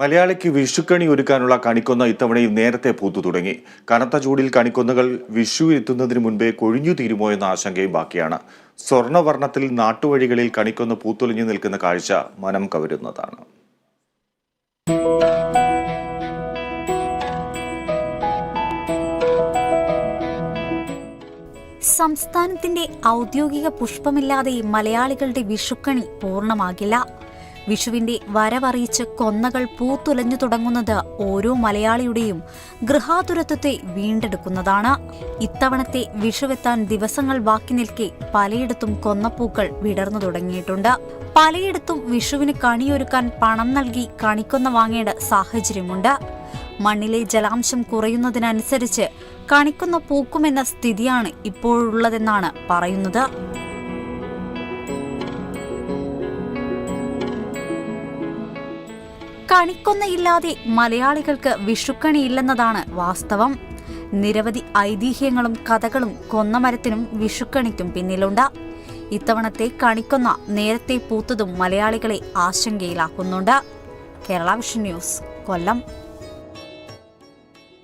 മലയാളിക്ക് വിഷുക്കണി ഒരുക്കാനുള്ള കണിക്കൊന്ന ഇത്തവണയും നേരത്തെ പൂത്തു തുടങ്ങി. കനത്ത ചൂടിൽ കണിക്കൊന്നകൾ വിഷു എത്തുന്നതിന് മുൻപേ കൊഴിഞ്ഞു തീരുമോ എന്ന ആശങ്കയും ബാക്കിയാണ്. സ്വർണവർണത്തിൽ നാട്ടുവഴികളിൽ കണിക്കൊന്ന പൂത്തൊലിഞ്ഞു നിൽക്കുന്ന കാഴ്ച മനം കവരുന്നതാണ്. സംസ്ഥാനത്തിന്റെ ഔദ്യോഗിക പുഷ്പമില്ലാതെ മലയാളികളുടെ വിഷുക്കണി പൂർണമാകില്ല. വിഷുവിന്റെ വരവറിയിച്ച് കൊന്നകൾ പൂത്തുലഞ്ഞു തുടങ്ങുന്നത് ഓരോ മലയാളിയുടെയും ഗൃഹാതുരത്വത്തെ വീണ്ടെടുക്കുന്നതാണ്. ഇത്തവണത്തെ വിഷുവെത്താൻ ദിവസങ്ങൾ ബാക്കി നിൽക്കെ പലയിടത്തും കൊന്നപ്പൂക്കൾ വിടർന്നു തുടങ്ങിയിട്ടുണ്ട്. പലയിടത്തും വിഷുവിന് കണിയൊരുക്കാൻ പണം നൽകി കണിക്കൊന്ന വാങ്ങേണ്ട സാഹചര്യമുണ്ട്. മണ്ണിലെ ജലാംശം കുറയുന്നതിനനുസരിച്ച് കണിക്കൊന്ന പൂക്കുമെന്ന സ്ഥിതിയാണ് ഇപ്പോഴുള്ളതെന്നാണ് പറയുന്നത്. കണിക്കൊന്നയില്ലാതെ മലയാളികൾക്ക് വിഷുക്കണിയില്ലെന്നതാണ് വാസ്തവം. നിരവധി ഐതിഹ്യങ്ങളും കഥകളും കൊന്നമരത്തിനും വിഷുക്കണിക്കും പിന്നിലുണ്ട്. ഇത്തവണത്തെ കണിക്കൊന്ന നേരത്തെ പൂത്തതും മലയാളികളെ ആശങ്കയിലാക്കുന്നുണ്ട്. Kerala vision news Kollam.